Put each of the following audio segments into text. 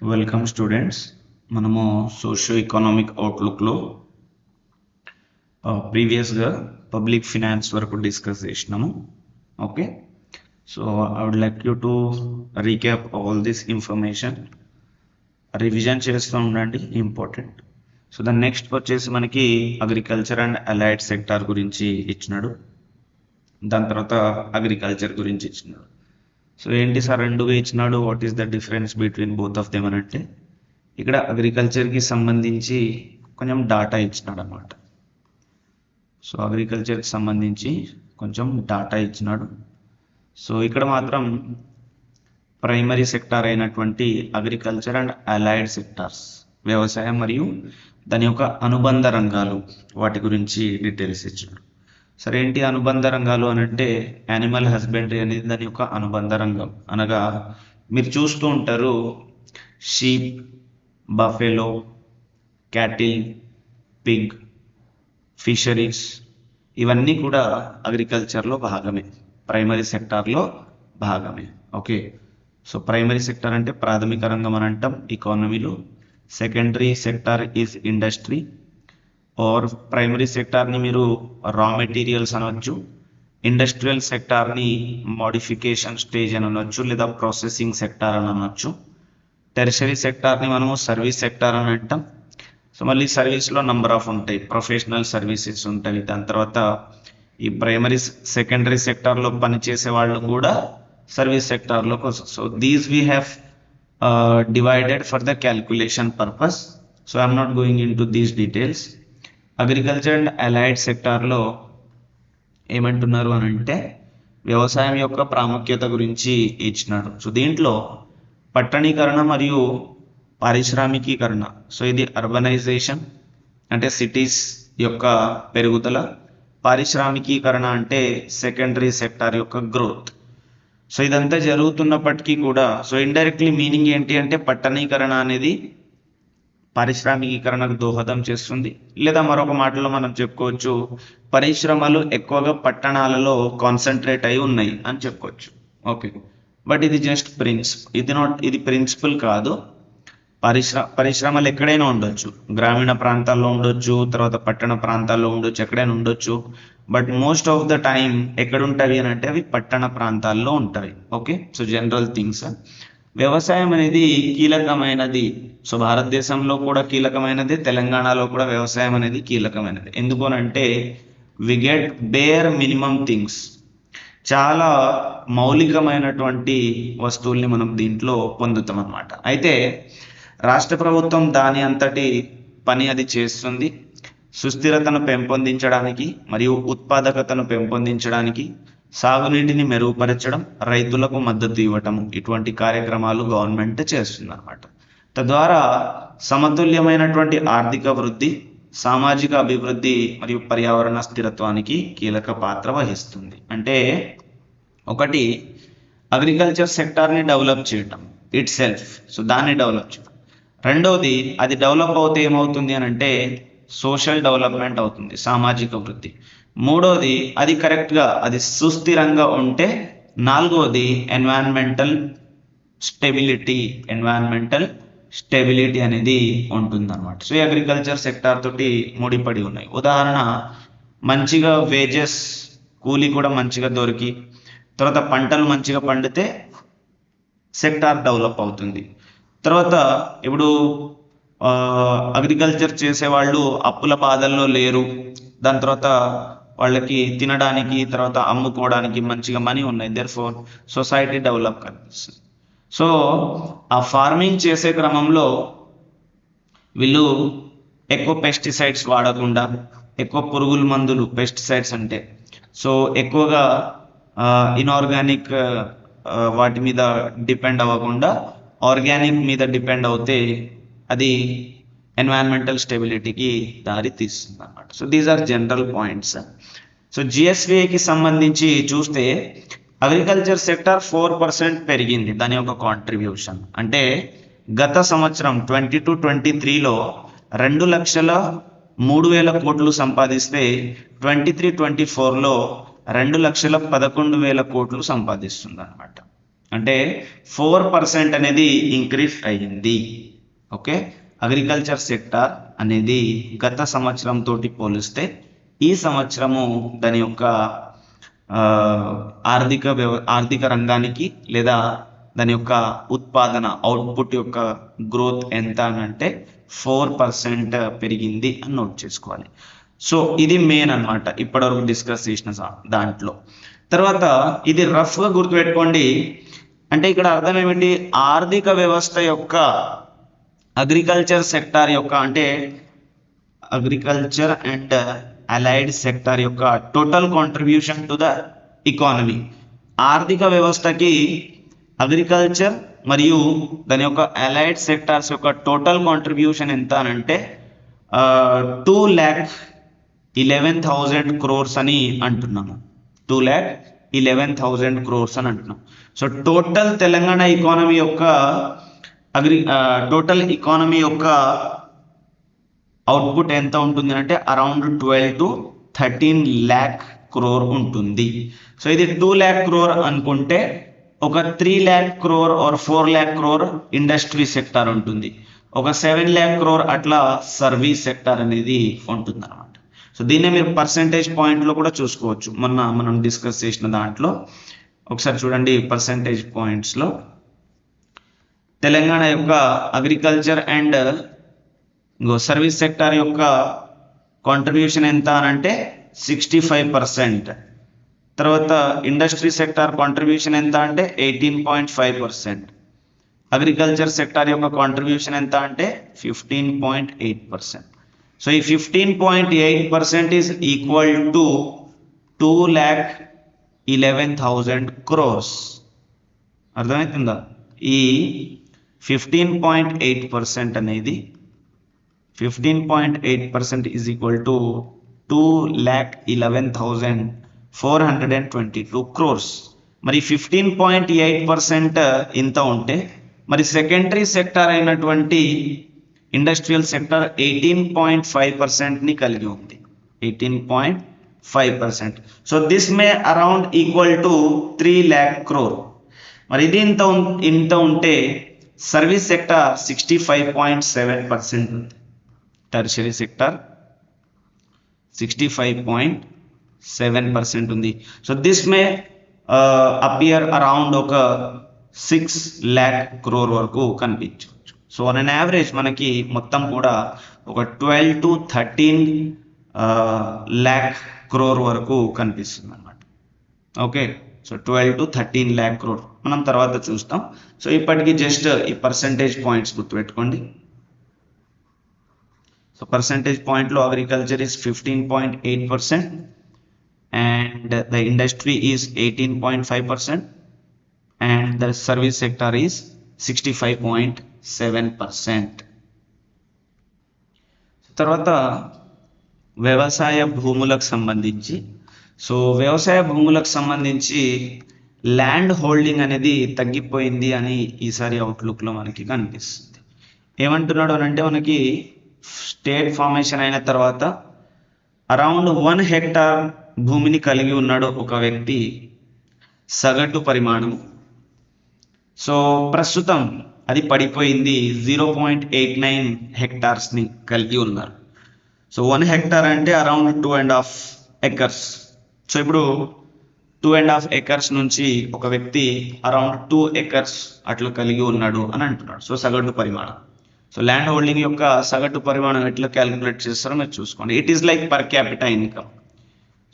Welcome students మనము socio economic అవుట్లుక్లో ప్రీవియస్గా పబ్లిక్ ఫినాన్స్ వరకు డిస్కస్ చేసినాము. Okay so I would like you to recap all this information revision చేస్తూ ఉండండి ఇంపార్టెంట్ సో దాని నెక్స్ట్ వచ్చేసి మనకి అగ్రికల్చర్ అండ్ అలైడ్ సెక్టార్ గురించి ఇచ్చినాడు. దాని తర్వాత అగ్రికల్చర్ గురించి ఇచ్చినాడు. సో ఏంటి సార్ రెండుగా ఇచ్చినాడు what is the difference between both of them అని అంటే ఇక్కడ అగ్రికల్చర్కి సంబంధించి కొంచెం డాటా ఇచ్చినాడు అనమాట సో అగ్రికల్చర్కి సంబంధించి కొంచెం డాటా ఇచ్చినాడు. సో ఇక్కడ మాత్రం ప్రైమరీ సెక్టార్ అయినటువంటి అగ్రికల్చర్ అండ్ అలైడ్ సెక్టార్స్ వ్యవసాయం మరియు దాని యొక్క అనుబంధ రంగాలు వాటి గురించి డీటెయిల్స్ ఇచ్చాడు సరే ఏంటి అనుబంధ రంగాలు అని అంటే యానిమల్ హస్బెండరీ అనేది దాని యొక్క అనుబంధ రంగం అనగా మీరు చూస్తూ ఉంటారు sheep buffalo cattle pig fisheries ఇవన్నీ కూడా అగ్రికల్చర్లో భాగమే. ప్రైమరీ సెక్టార్లో భాగమే. ఓకే? సో ప్రైమరీ సెక్టార్ అంటే ప్రాథమిక రంగం అని అంటాం ఎకానమీలో secondary sector is industry or primary సెక్టార్ని మీరు రా మెటీరియల్స్ అనొచ్చు ఇండస్ట్రియల్ సెక్టార్ని మోడిఫికేషన్ స్టేజ్ అని అనొచ్చు లేదా ప్రాసెసింగ్ సెక్టార్ అని అనొచ్చు. టెరిషరీ సెక్టార్ని మనము సర్వీస్ సెక్టార్ అని అంటాం. సో మళ్ళీ సర్వీస్లో నంబర్ ఆఫ్ ఉంటాయి ప్రొఫెషనల్ సర్వీసెస్ ఉంటాయి. దాని తర్వాత ఈ ప్రైమరీ సెకండరీ సెక్టార్లో పనిచేసే వాళ్ళు కూడా సర్వీస్ సెక్టార్లోకి వస్తారు so these we have divided for the calculation purpose so I'm not going into these details agriculture and allied సెక్టార్లో ఏమంటున్నారు అని అంటే వ్యవసాయం యొక్క ప్రాముఖ్యత గురించి ఇచ్చినాడు సో దీంట్లో పట్టణీకరణ మరియు పారిశ్రామికీకరణ. సో ఇది అర్బనైజేషన్ అంటే సిటీస్ యొక్క పెరుగుదల పారిశ్రామికీకరణ అంటే సెకండరీ సెక్టార్ యొక్క గ్రోత్ సో ఇదంతా జరుగుతున్నప్పటికీ కూడా సో ఇండైరెక్ట్లీ మీనింగ్ ఏంటి అంటే పట్టణీకరణ అనేది పారిశ్రామికీకరణకు దోహదం చేస్తుంది. లేదా మరొక మాటలో మనం చెప్పుకోవచ్చు పరిశ్రమలు ఎక్కువగా పట్టణాలలో కాన్సన్ట్రేట్ అయి ఉన్నాయి అని చెప్పుకోవచ్చు. ఓకే. బట్ ఇది జస్ట్ ప్రిన్స్ ఇది నాట్ ఇది ప్రిన్సిపల్ కాదు. పరిశ్రమ పరిశ్రమలు ఎక్కడైనా ఉండొచ్చు. గ్రామీణ ప్రాంతాల్లో ఉండొచ్చు తర్వాత పట్టణ ప్రాంతాల్లో ఉండొచ్చు ఎక్కడైనా ఉండొచ్చు. But most of the time ఎక్కడ ఉంటాయి అని అంటే అవి పట్టణ ప్రాంతాల్లో ఉంటాయి. ఓకే సో జనరల్ థింగ్స్ వ్యవసాయం అనేది కీలకమైనది. సో భారతదేశంలో కూడా కీలకమైనది తెలంగాణలో కూడా వ్యవసాయం అనేది కీలకమైనది. ఎందుకు అంటే we get bare minimum things చాలా మౌలికమైనటువంటి వస్తువుల్ని మనం దీంట్లో పొందుతాం అన్నమాట అయితే రాష్ట్ర ప్రభుత్వం దాని అంతటి పని అది చేస్తుంది. సుస్థిరతను పెంపొందించడానికి మరియు ఉత్పాదకతను పెంపొందించడానికి సాగునీటిని మెరుగుపరచడం రైతులకు మద్దతు ఇవ్వటం ఇటువంటి కార్యక్రమాలు గవర్నమెంట్ చేస్తుందన్నమాట. తద్వారా సమతుల్యమైనటువంటి ఆర్థిక వృద్ధి సామాజిక అభివృద్ధి మరియు పర్యావరణ స్థిరత్వానికి కీలక పాత్ర వహిస్తుంది. అంటే ఒకటి అగ్రికల్చర్ సెక్టార్ని డెవలప్ చేయటం ఇట్ సెల్ఫ్. సో దాన్ని డెవలప్ చేయడం రెండవది అది డెవలప్ అవుతే ఏమవుతుంది అని అంటే సోషల్ డెవలప్మెంట్ అవుతుంది సామాజిక వృద్ధి. మూడవది అది కరెక్ట్గా అది సుస్థిరంగా ఉంటే నాలుగోది ఎన్వైరన్మెంటల్ స్టెబిలిటీ ఎన్వైరన్మెంటల్ స్టెబిలిటీ అనేది ఉంటుంది అనమాట సో అగ్రికల్చర్ సెక్టార్ తోటి ముడిపడి ఉన్నాయి. ఉదాహరణ మంచిగా వేజెస్ కూలీ కూడా మంచిగా దొరికి తర్వాత పంటలు మంచిగా పండితే సెక్టార్ డెవలప్ అవుతుంది. తర్వాత ఇప్పుడు అగ్రికల్చర్ చేసేవాళ్ళు అప్పుల బాధల్లో లేరు దాని తర్వాత వాళ్ళకి తినడానికి తర్వాత అమ్ముకోవడానికి మంచిగా మనీ ఉన్నాయి. దేర్ ఫోర్ సొసైటీ డెవలప్ కనిపిస్తుంది సో ఆ ఫార్మింగ్ చేసే క్రమంలో వీళ్ళు ఎక్కువ పెస్టిసైడ్స్ వాడకుండా ఎక్కువ పురుగుల మందులు పెస్టిసైడ్స్ అంటే సో ఎక్కువగా ఇన్ఆర్గానిక్ వాటి మీద డిపెండ్ అవ్వకుండా ఆర్గానిక్ మీద డిపెండ్ అవుతే అది ఎన్వైరన్మెంటల్ స్టెబిలిటీకి దారి తీస్తుంది అనమాట so these are general points so జిఎస్విఏకి సంబంధించి చూస్తే అగ్రికల్చర్ సెక్టర్ ఫోర్ పర్సెంట్ పెరిగింది దాని యొక్క కాంట్రిబ్యూషన్ అంటే గత సంవత్సరం ట్వంటీ టు ట్వంటీ త్రీలో రెండు లక్షల మూడు వేల కోట్లు సంపాదిస్తే ట్వంటీ త్రీ ట్వంటీ ఫోర్లో రెండు లక్షల పదకొండు వేల కోట్లు సంపాదిస్తుంది అనమాట అంటే ఫోర్ పర్సెంట్ అనేది ఇంక్రీజ్ అయ్యింది ఓకే అగ్రికల్చర్ సెక్టార్ అనేది గత సంవత్సరం తోటి పోలిస్తే ఈ సంవత్సరము దాని యొక్క ఆర్థిక వ్యవ ఆర్థిక రంగానికి లేదా దాని యొక్క ఉత్పాదన అవుట్పుట్ యొక్క గ్రోత్ ఎంత అని అంటే ఫోర్ పర్సెంట్ పెరిగింది అని నోట్ చేసుకోవాలి. సో ఇది మెయిన్ అన్నమాట. ఇప్పటివరకు డిస్కస్ చేసిన దాంట్లో. తర్వాత ఇది రఫ్గా గుర్తుపెట్టుకోండి. అంటే ఇక్కడ అర్థం ఏమిటి? ఆర్థిక వ్యవస్థ యొక్క అగ్రికల్చర్ సెక్టార్ యొక్క అంటే అగ్రికల్చర్ అండ్ అలైడ్ సెక్టార్ యొక్క total contribution to the economy ఆర్థిక వ్యవస్థకి అగ్రికల్చర్ మరియు దాని యొక్క అలైడ్ సెక్టార్స్ యొక్క టోటల్ కాంట్రిబ్యూషన్ ఎంత అని అంటే two lakh eleven thousand crores అని అంటున్నాము. Two lakh eleven thousand crores అని అంటున్నాం. సో టోటల్ తెలంగాణ ఎకానమీ యొక్క అగ్రి టోటల్ ఎకానమీ యొక్క అవుట్పుట్ ఎంత ఉంటుంది అంటే around twelve to thirteen lakh crore ఉంటుంది. సో ఇది టూ ల్యాక్ క్రోర్ అనుకుంటే ఒక three lakh crore or four lakh crore industry sector ఉంటుంది. ఒక సెవెన్ ల్యాక్ క్రోర్ అట్లా సర్వీస్ సెక్టార్ అనేది ఉంటుంది అనమాట సో దీన్నే మీరు పర్సంటేజ్ పాయింట్లో కూడా చూసుకోవచ్చు. మొన్న మనం డిస్కస్ చేసిన దాంట్లో. ఒకసారి చూడండి పర్సంటేజ్ పాయింట్స్లో తెలంగాణ యొక్క అగ్రికల్చర్ అండ్ సర్వీస్ సెక్టార్ యొక్క కాంట్రిబ్యూషన్ ఎంత అని అంటే సిక్స్టీ ఫైవ్ పర్సెంట్ తర్వాత ఇండస్ట్రీ సెక్టార్ కాంట్రిబ్యూషన్ ఎంత అంటే eighteen point five percent agriculture sector యొక్క కాంట్రిబ్యూషన్ ఎంత అంటే fifteen point eight percent so ఈ fifteen point eight percent is equal to two lakh eleven thousand crores అర్థమవుతుందా ఈ ఫిఫ్టీన్ పాయింట్ ఎయిట్ పర్సెంట్ అనేది fifteen point eight percent is equal to two lakh eleven thousand four hundred and twenty two crores మరి fifteen point eight percent ఇంత ఉంటే మరి secondary sector అయినటువంటి industrial sector eighteen point five పర్సెంట్ని కలిగి ఉంది. Eighteen point five percent so this may around equal to three lakh crore మరి ఇది ఇంత ఉం- ఇంత ఉంటే service sector sixty five point seven percent ఉంది. Tertiary sector sixty five point seven percent ఉంది. So this may appear around ఒక six lakh crore వరకు కనిపించవచ్చు. సో ఆన్ అన్ యావరేజ్ మనకి మొత్తం కూడా ఒక twelve to thirteen lakh crore వరకు కనిపిస్తుంది అనమాట okay so twelve to thirteen lakh crore మనం తర్వాత చూస్తాం. సో ఇప్పటికి జస్ట్ ఈ పర్సంటేజ్ పాయింట్స్ గుర్తుపెట్టుకోండి. సో పర్సంటేజ్ పాయింట్లో agriculture is fifteen point eight percent and the industry is eighteen point five percent and the service sector is sixty five point seven percent తర్వాత వ్యవసాయ భూములకు సంబంధించి. సో వ్యవసాయ భూములకు సంబంధించి ల్యాండ్ హోల్డింగ్ అనేది తగ్గిపోయింది అని ఈసారి అవుట్లుక్లో మనకి కనిపిస్తుంది. ఏమంటున్నాడు అని అంటే మనకి స్టేట్ ఫార్మేషన్ అయిన తర్వాత అరౌండ్ వన్ హెక్టార్ భూమిని కలిగి ఉన్నాడు ఒక వ్యక్తి సగటు పరిమాణం సో ప్రస్తుతం అది పడిపోయింది జీరో పాయింట్ ఎయిట్ నైన్ హెక్టార్స్ని కలిగి ఉన్నారు. సో వన్ హెక్టార్ అంటే around two and half acres. So ఇప్పుడు టూ అండ్ హాఫ్ ఎకర్స్ నుంచి ఒక వ్యక్తి అరౌండ్ టూ ఎకర్స్ అట్లా కలిగి ఉన్నాడు అని అంటున్నాడు. సో సగటు పరిమాణం. సో ల్యాండ్ హోల్డింగ్ యొక్క సగటు పరిమాణం ఎట్లా క్యాలిక్యులేట్ చేస్తారో మీరు చూసుకోండి. It is like per capita income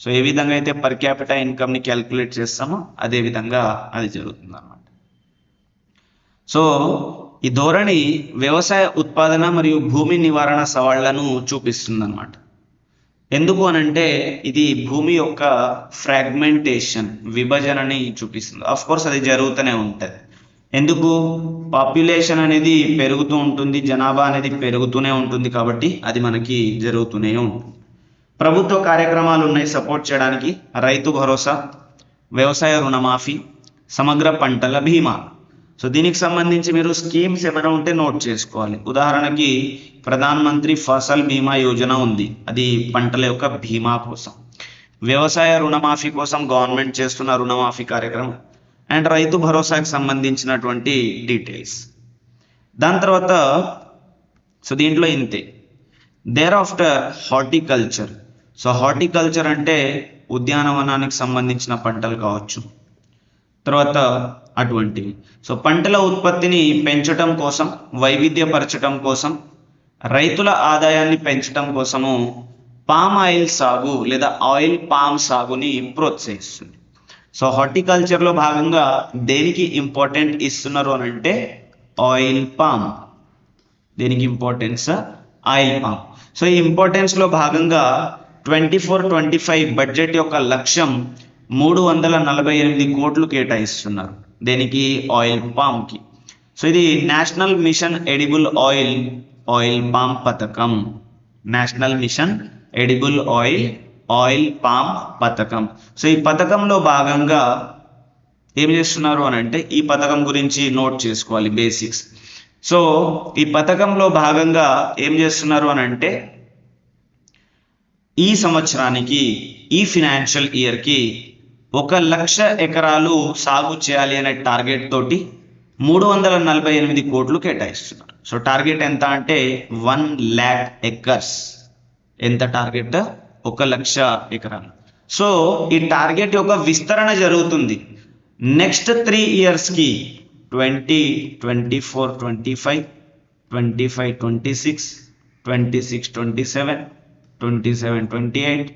so ఏ విధంగా అయితే పర్ క్యాపిటా ఇన్కమ్ని క్యాలిక్యులేట్ చేస్తామో అదే విధంగా అది జరుగుతుంది అన్నమాట సో ఈ ధోరణి వ్యవసాయ ఉత్పాదన మరియు భూమి నివారణ సవాళ్ళను చూపిస్తుంది అనమాట ఎందుకు అనంటే ఇది భూమి యొక్క ఫ్రాగ్మెంటేషన్ విభజనని చూపిస్తుంది. ఆఫ్ కోర్స్ అది జరుగుతూనే ఉంటుంది. ఎందుకు? పాపులేషన్ అనేది పెరుగుతూ ఉంటుంది జనాభా అనేది పెరుగుతూనే ఉంటుంది కాబట్టి అది మనకి జరుగుతూనే ఉంటుంది. ప్రభుత్వ కార్యక్రమాలు ఉన్నాయి సపోర్ట్ చేయడానికి రైతు భరోసా వ్యవసాయ రుణమాఫీ సమగ్ర పంటల బీమా. సో దీనికి సంబంధించి మీరు స్కీమ్స్ ఏమైనా ఉంటే నోట్ చేసుకోవాలి. ఉదాహరణకి ప్రధాన మంత్రి ఫసల్ బీమా యోజన ఉంది. అది పంటల యొక్క బీమా కోసం. వ్యవసాయ రుణమాఫీ కోసం గవర్నమెంట్ చేస్తున్న రుణమాఫీ కార్యక్రమం అండ్ రైతు భరోసాకి సంబంధించినటువంటి డీటెయిల్స్. దాని తర్వాత సో దీంట్లో ఇంతే. Thereafter horticulture. సో హార్టికల్చర్ అంటే ఉద్యానవనానికి సంబంధించిన పంటలు కావచ్చు. తర్వాత అటువంటివి. సో పంటల ఉత్పత్తిని పెంచటం కోసం వైవిధ్యపరచటం కోసం రైతుల ఆదాయాన్ని పెంచటం కోసము పామ్ ఆయిల్ సాగు లేదా ఆయిల్ పామ్ సాగుని ప్రోత్సహిస్తుంది. సో హార్టికల్చర్లో భాగంగా దేనికి ఇంపార్టెంట్ ఇస్తున్నారు అని అంటే ఆయిల్ పామ్. దేనికి ఇంపార్టెన్స్? Oil palm. సో ఈ ఇంపార్టెన్స్లో భాగంగా twenty four twenty five budget యొక్క లక్ష్యం మూడు వందల నలభై ఎనిమిది కోట్లు కేటాయిస్తున్నారు. దేనికి? ఆయిల్ పామ్కి సో ఇది national mission edible oil oil palm పథకం. National mission edible oil oil palm పథకం. సో ఈ పథకంలో భాగంగా ఏం చేస్తున్నారు అని అంటే ఈ పథకం గురించి నోట్ చేసుకోవాలి బేసిక్స్. సో ఈ పథకంలో భాగంగా ఏం చేస్తున్నారు అని అంటే ఈ సంవత్సరానికి ఈ ఫినాన్షియల్ ఇయర్కి ఒక లక్ష ఎకరాలు సాగు చేయాలి అనే టార్గెట్ తోటి మూడు వందల నలభై ఎనిమిది కోట్లు కేటాయిస్తున్నారు. సో టార్గెట్ ఎంత అంటే వన్ ల్యాక్ ఎకర్స్. ఎంత టార్గెట్? ఒక లక్ష ఎకరాలు. సో ఈ టార్గెట్ యొక్క విస్తరణ జరుగుతుంది. నెక్స్ట్ త్రీ ఇయర్స్కి twenty twenty four twenty five twenty five twenty six twenty six twenty seven twenty seven twenty eight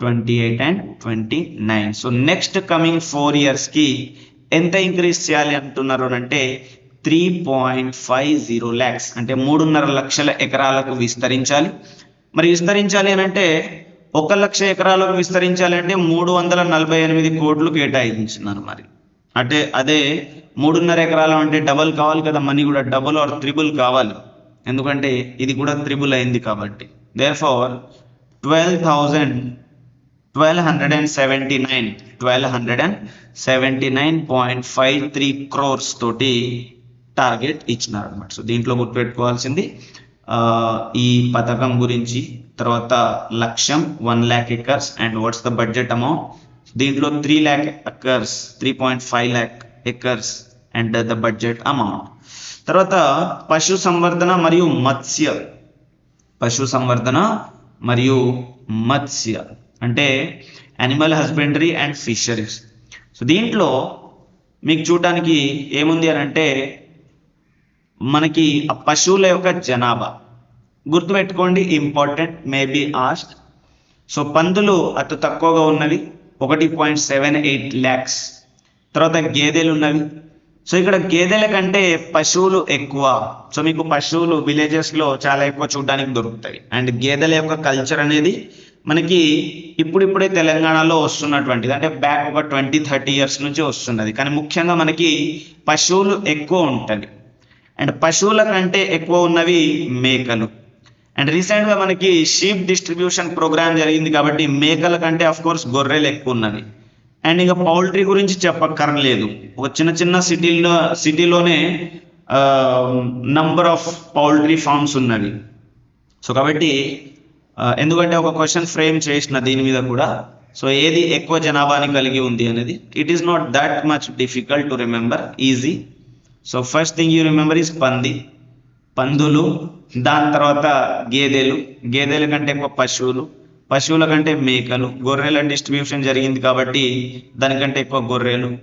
twenty eight and twenty nine so next coming four ఇయర్స్కి ఎంత ఇంక్రీజ్ చేయాలి అంటున్నారు అని అంటే three point five zero lakhs అంటే మూడున్నర లక్షల ఎకరాలకు విస్తరించాలి. మరి విస్తరించాలి అని అంటే ఒక లక్ష ఎకరాలకు విస్తరించాలి అంటే మూడు వందల నలభై ఎనిమిది కోట్లు కేటాయించినారు మరి. అంటే అదే మూడున్నర ఎకరాలు అంటే డబల్ కావాలి కదా మనీ కూడా డబుల్ ఆర్ త్రిబుల్ కావాలి. ఎందుకంటే ఇది కూడా త్రిబుల్ అయింది కాబట్టి. Therefore twelve thousand twelve hundred and seventy nine twelve hundred and seventy nine point five three crores తోటి టార్గెట్ ఇచ్చినారు అనమాట సో దీంట్లో గుర్తుపెట్టుకోవాల్సింది ఈ పథకం గురించి తర్వాత లక్ష్యం one lakh acres and what's the budget amount దీంట్లో three lakh acres three point five lakh acres and the budget amount తర్వాత పశు సంవర్ధన మరియు మత్స్య. పశు సంవర్ధన మరియు మత్స్య. అంటే animal husbandry and fisheries so దీంట్లో మీకు చూడటానికి ఏముంది అని అంటే మనకి ఆ పశువుల యొక్క జనాభా. గుర్తుపెట్టుకోండి ఇంపార్టెంట్ మేబీ ఆస్ట్ సో పందులు అతి తక్కువగా ఉన్నవి ఒకటి పాయింట్ సెవెన్ ఎయిట్ ల్యాక్స్ తర్వాత గేదెలు ఉన్నవి. సో ఇక్కడ గేదెల కంటే పశువులు ఎక్కువ. సో మీకు పశువులు విలేజెస్లో చాలా ఎక్కువ చూడడానికి దొరుకుతాయి. అండ్ గేదెల యొక్క కల్చర్ అనేది మనకి ఇప్పుడిప్పుడే తెలంగాణలో వస్తున్నటువంటిది. అంటే బ్యాక్ ఒక ట్వంటీ థర్టీ ఇయర్స్ నుంచి వస్తున్నది. కానీ ముఖ్యంగా మనకి పశువులు ఎక్కువ ఉంటుంది అండ్ పశువుల కంటే ఎక్కువ ఉన్నవి మేకలు. అండ్ రీసెంట్గా మనకి షీప్ డిస్ట్రిబ్యూషన్ ప్రోగ్రామ్ జరిగింది కాబట్టి మేకల కంటే అఫ్ కోర్స్ గొర్రెలు ఎక్కువ ఉన్నవి. అండ్ ఇక పౌల్ట్రీ గురించి చెప్పక్కర్లేదు. ఒక చిన్న చిన్న సిటీలో సిటీలోనే నంబర్ ఆఫ్ పౌల్ట్రీ ఫార్మ్స్ ఉన్నవి. సో కాబట్టి ఎందుకంటే ఒక క్వశ్చన్ ఫ్రేమ్ చేసిన దీని మీద కూడా సో ఏది ఎక్కువ జనాభాని కలిగి ఉంది అనేది it is not that much difficult to remember easy so first thing you remember is పంది. పందులు దాని తర్వాత గేదెలు. గేదెల కంటే ఎక్కువ పశువులు. పశువుల కంటే మేకలు. గొర్రెల డిస్ట్రిబ్యూషన్ జరిగింది కాబట్టి దానికంటే ఎక్కువ గొర్రెలు.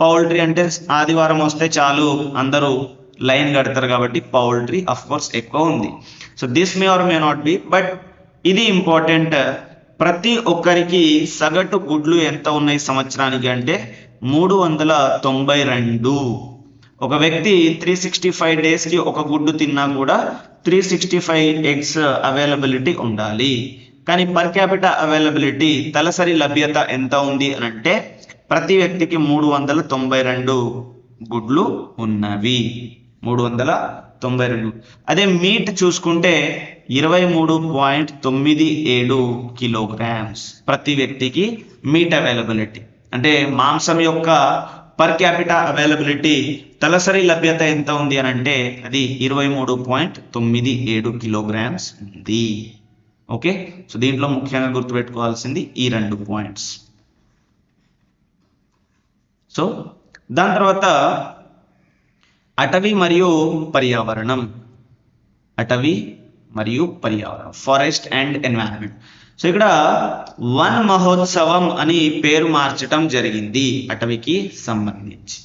పౌల్ట్రీ అంటే ఆదివారం వస్తే చాలు అందరూ లైన్ కడతారు కాబట్టి పౌల్ట్రీ అఫ్ కోర్స్ ఎక్కువ ఉంది. So this may or may not be but ఇది ఇంపార్టెంట్. ప్రతి ఒక్కరికి సగటు గుడ్లు ఎంత ఉన్నాయి సంవత్సరానికి అంటే మూడు వందల తొంభై రెండు. ఒక వ్యక్తి త్రీ సిక్స్టీ ఫైవ్ డేస్కి ఒక గుడ్డు తిన్నా కూడా three sixty five eggs availability ఉండాలి. కానీ పర్ క్యాపిట అవైలబిలిటీ తలసరి లభ్యత ఎంత ఉంది అని అంటే ప్రతి వ్యక్తికి మూడు వందల తొంభై రెండు గుడ్లు ఉన్నవి. మూడు వందల తొంభై రెండు. అదే మీట్ చూసుకుంటే ఇరవై మూడు పాయింట్ తొమ్మిది ఏడు కిలోగ్రామ్స్ ప్రతి వ్యక్తికి మీట్ అవైలబిలిటీ. అంటే మాంసం యొక్క పర్ క్యాపిటా అవైలబిలిటీ తలసరి లభ్యత ఎంత ఉంది అని అంటే అది ఇరవై మూడు పాయింట్ తొమ్మిది ఏడు కిలోగ్రామ్స్ ఉంది. ఓకే? సో దీంట్లో ముఖ్యంగా గుర్తుపెట్టుకోవాల్సింది ఈ రెండు పాయింట్స్. సో దాని తర్వాత అటవీ మరియు పర్యావరణం. అటవీ మరియు పర్యావరణం. ఫారెస్ట్ అండ్ ఎన్వైరన్మెంట్ సో ఇక్కడ వన్ మహోత్సవం అని పేరు మార్చటం జరిగింది అటవీకి సంబంధించి.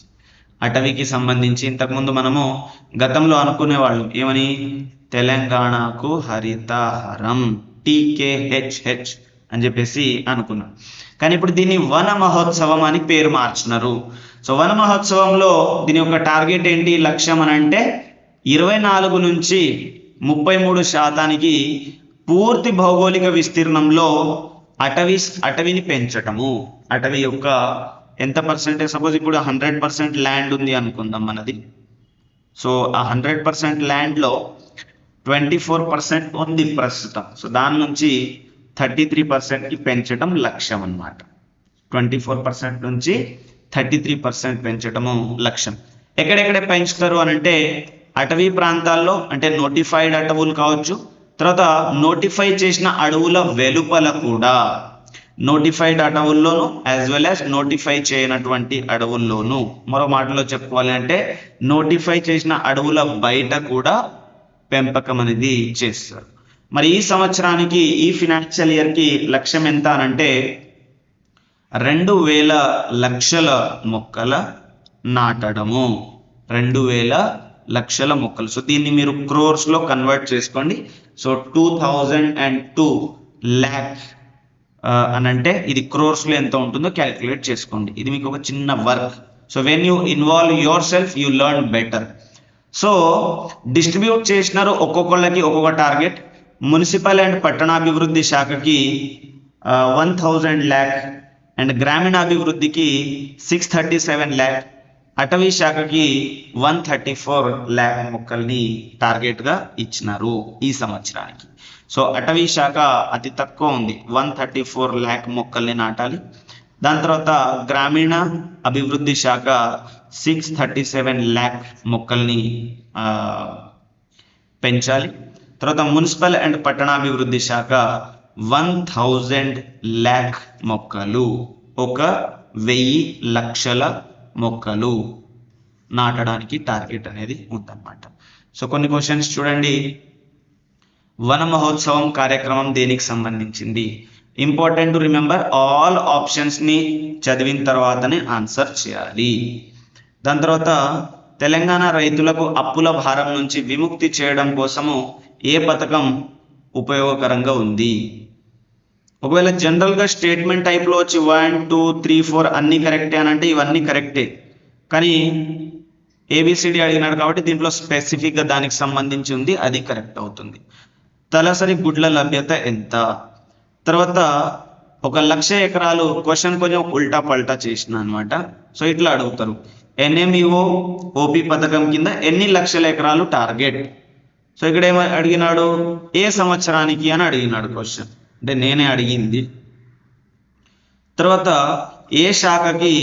అటవీకి సంబంధించి ఇంతకుముందు మనము గతంలో అనుకునేవాళ్ళం ఏమని? తెలంగాణకు హరితహారం. టీకేహెచ్హెచ్ అని చెప్పేసి అనుకున్నాం. కానీ ఇప్పుడు దీన్ని వన మహోత్సవం అని పేరు మార్చున్నారు సో వన మహోత్సవంలో దీని యొక్క టార్గెట్ ఏంటి? లక్ష్యం అని అంటే ఇరవై నాలుగు నుంచి ముప్పై మూడు శాతానికి పూర్తి భౌగోళిక విస్తీర్ణంలో అటవీ అటవీని పెంచటము. అటవీ యొక్క ఎంత పర్సెంటేజ్ సపోజ్ ఇప్పుడు హండ్రెడ్ పర్సెంట్ ల్యాండ్ ఉంది అనుకుందాం మనది సో ఆ హండ్రెడ్ పర్సెంట్ ల్యాండ్లో ట్వంటీ ఫోర్ పర్సెంట్ ఉంది ప్రస్తుతం. సో దాని నుంచి థర్టీ త్రీ పర్సెంట్కి పెంచడం లక్ష్యం అన్నమాట. ట్వంటీ ఫోర్ పర్సెంట్ నుంచి థర్టీ త్రీ పర్సెంట్ పెంచడము లక్ష్యం. ఎక్కడెక్కడ పెంచుతారు అని అంటే అటవీ ప్రాంతాల్లో అంటే నోటిఫైడ్ అటవులు కావచ్చు తర్వాత నోటిఫై చేసిన అడవుల వెలుపల కూడా నోటిఫైడ్ అడవుల్లోను యాజ్ వెల్ యాజ్ నోటిఫై చేయనటువంటి అడవుల్లోను. మరో మాటలో చెప్పుకోవాలి అంటే నోటిఫై చేసిన అడవుల బయట కూడా పెంపకం అనేది చేస్తారు. మరి ఈ సంవత్సరానికి ఈ ఫినాన్షియల్ ఇయర్కి లక్ష్యం ఎంత అని అంటే రెండు వేల లక్షల మొక్కల నాటడము. రెండు వేల లక్షల మొక్కలు. సో దీన్ని మీరు క్రోర్స్లో కన్వర్ట్ చేసుకోండి. So two thousand and two lakh అని అంటే ఇది క్రోర్స్లో ఎంత ఉంటుందో క్యాలిక్యులేట్ చేసుకోండి. ఇది మీకు ఒక చిన్న work so when you involve yourself you learn better so distribute చేసినారు ఒక్కొక్కళ్ళకి ఒక్కొక్క టార్గెట్ మున్సిపల్ అండ్ పట్టణాభివృద్ధి శాఖకి వన్ థౌజండ్ ల్యాక్ అండ్ గ్రామీణాభివృద్ధికి సిక్స్ థర్టీ సెవెన్ ల్యాక్ అటవీ శాఖకి వన్ థర్టీ ఫోర్ ల్యాక్ మొక్కల్ని టార్గెట్గా ఇచ్చినారు ఈ సంవత్సరానికి. సో అటవీ శాఖ అతి తక్కువ ఉంది. వన్ థర్టీ ఫోర్ ల్యాక్ మొక్కల్ని నాటాలి. దాని తర్వాత గ్రామీణ అభివృద్ధి శాఖ సిక్స్ థర్టీ సెవెన్ ల్యాక్ మొక్కల్ని పెంచాలి. తర్వాత మున్సిపల్ అండ్ పట్టణాభివృద్ధి శాఖ వన్ థౌజండ్ ల్యాక్ మొక్కలు ఒక వెయ్యి లక్షల మొక్కలు నాటడానికి టార్గెట్ అనేది ఉందన్నమాట. సో కొన్ని క్వశ్చన్స్ చూడండి. వన మహోత్సవం కార్యక్రమం దేనికి సంబంధించింది? ఇంపార్టెంట్ టు రిమెంబర్ ఆల్ ఆప్షన్స్ని చదివిన తర్వాతనే ఆన్సర్ చేయాలి. దాని తర్వాత తెలంగాణ రైతులకు అప్పుల భారం నుంచి విముక్తి చేయడం కోసము ఏ పథకం ఉపయోగకరంగా ఉంది? ఒకవేళ జనరల్గా స్టేట్మెంట్ టైప్లో వచ్చి వన్ టూ త్రీ ఫోర్ అన్ని కరెక్టే అని అంటే ఇవన్నీ కరెక్టే. కానీ ఏబిసిడి అడిగినాడు కాబట్టి దీంట్లో స్పెసిఫిక్గా దానికి సంబంధించి ఉంది అది కరెక్ట్ అవుతుంది. తలసరి గుడ్ల లభ్యత ఎంత? తర్వాత ఒక లక్ష ఎకరాలు క్వశ్చన్ కొంచెం ఉల్టా పల్టా చేసిన అనమాట సో ఇట్లా అడుగుతారు. ఎన్ఎంఈఓ ఓపి పథకం కింద ఎన్ని లక్షల ఎకరాలు టార్గెట్? సో ఇక్కడ ఏమ అడిగినాడు ఏ సంవత్సరానికి అని అడిగినాడు క్వశ్చన్ అంటే నేనే అడిగింది. తర్వాత ఏ శాఖకి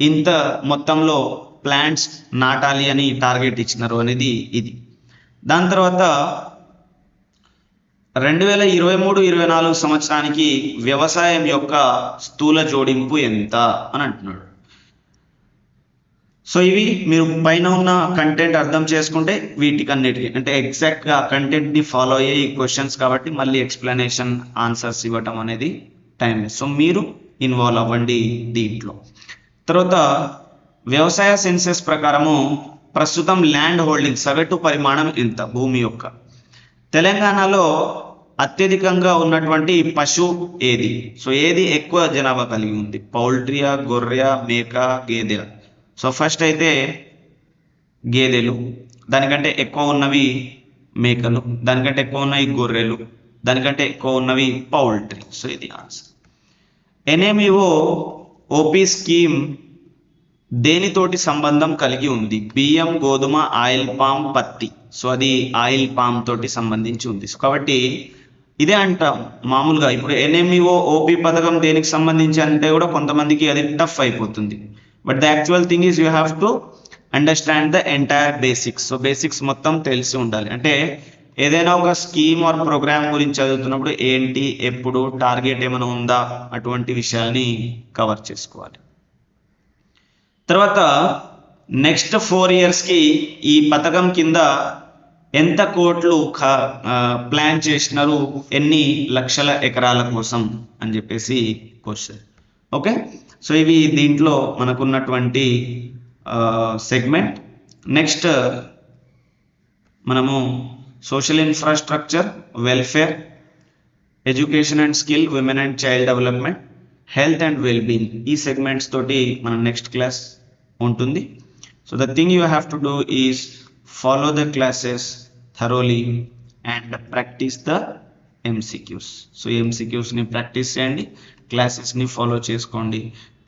ఇంత మొత్తంలో ప్లాంట్స్ నాటాలి అని టార్గెట్ ఇచ్చినారు అనేది ఇది. దాని తర్వాత రెండు వేల ఇరవై మూడు ఇరవై నాలుగు సంవత్సరానికి వ్యవసాయం యొక్క స్థూల జోడింపు ఎంత అని అంటున్నాడు. సో ఇవి మీరు పైన ఉన్న కంటెంట్ అర్థం చేసుకుంటే వీటికన్నిటికి అంటే ఎగ్జాక్ట్గా కంటెంట్ని ఫాలో అయ్యే ఈ క్వశ్చన్స్ కాబట్టి మళ్ళీ ఎక్స్ప్లెనేషన్ ఆన్సర్స్ ఇవ్వటం అనేది టైం సో మీరు ఇన్వాల్వ్ అవ్వండి దీంట్లో. తర్వాత వ్యవసాయ సెన్సెస్ ప్రకారము ప్రస్తుతం ల్యాండ్ హోల్డింగ్ సగటు పరిమాణం ఎంత? భూమి యొక్క. తెలంగాణలో అత్యధికంగా ఉన్నటువంటి పశు ఏది? సో ఏది ఎక్కువ జనాభా కలిగి ఉంది? పౌల్ట్రియా గొర్రె మేక గేదె. సో ఫస్ట్ అయితే గేదెలు దానికంటే ఎక్కువ ఉన్నవి మేకలు దానికంటే ఎక్కువ ఉన్నవి గొర్రెలు దానికంటే ఎక్కువ ఉన్నవి పౌల్ట్రీ సో ఇది ఆన్సర్ ఎన్ఎంఈఓ ఓపీ స్కీమ్ దేనితోటి సంబంధం కలిగి ఉంది? బియ్యం గోధుమ ఆయిల్ పామ్ పత్తి. సో అది ఆయిల్ పామ్ తోటి సంబంధించి ఉంది. సో కాబట్టి ఇదే అంటాం మామూలుగా. ఇప్పుడు ఎన్ఎంఈఓ ఓపీ పథకం దేనికి సంబంధించి అంటే కూడా కొంతమందికి అది టఫ్ అయిపోతుంది. But the actual thing is you have to understand the entire basics so basics మొత్తం తెలిసి ఉండాలి. అంటే ఏదైనా ఒక స్కీమ్ ఆర్ ప్రోగ్రామ్ గురించి చదువుతున్నప్పుడు ఏంటి ఎప్పుడు టార్గెట్ ఏమైనా ఉందా అటువంటి విషయాల్ని కవర్ చేసుకోవాలి. తర్వాత నెక్స్ట్ ఫోర్ ఇయర్స్కి ఈ పథకం కింద ఎంత కోట్లు ప్లాన్ చేసినారు ఎన్ని లక్షల ఎకరాల కోసం అని చెప్పేసి క్వశ్చన్ ఓకే సో ఇవి దీంట్లో మనకున్నటువంటి సెగ్మెంట్ నెక్స్ట్ మనము social infrastructure welfare education and skill women and child development health and wellbeing ఈ సెగ్మెంట్స్ తోటి మన నెక్స్ట్ క్లాస్ ఉంటుంది. So the thing you have to do is follow the classes thoroughly and practise the MCQs so ఎంసీక్యూస్ని practice చేయండి క్లాసెస్ని follow చేసుకోండి.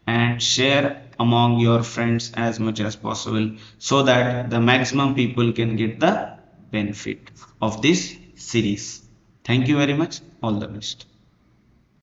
and share among your friends as much as possible so that the maximum people can get the benefit of this series. Thank you very much. All the best.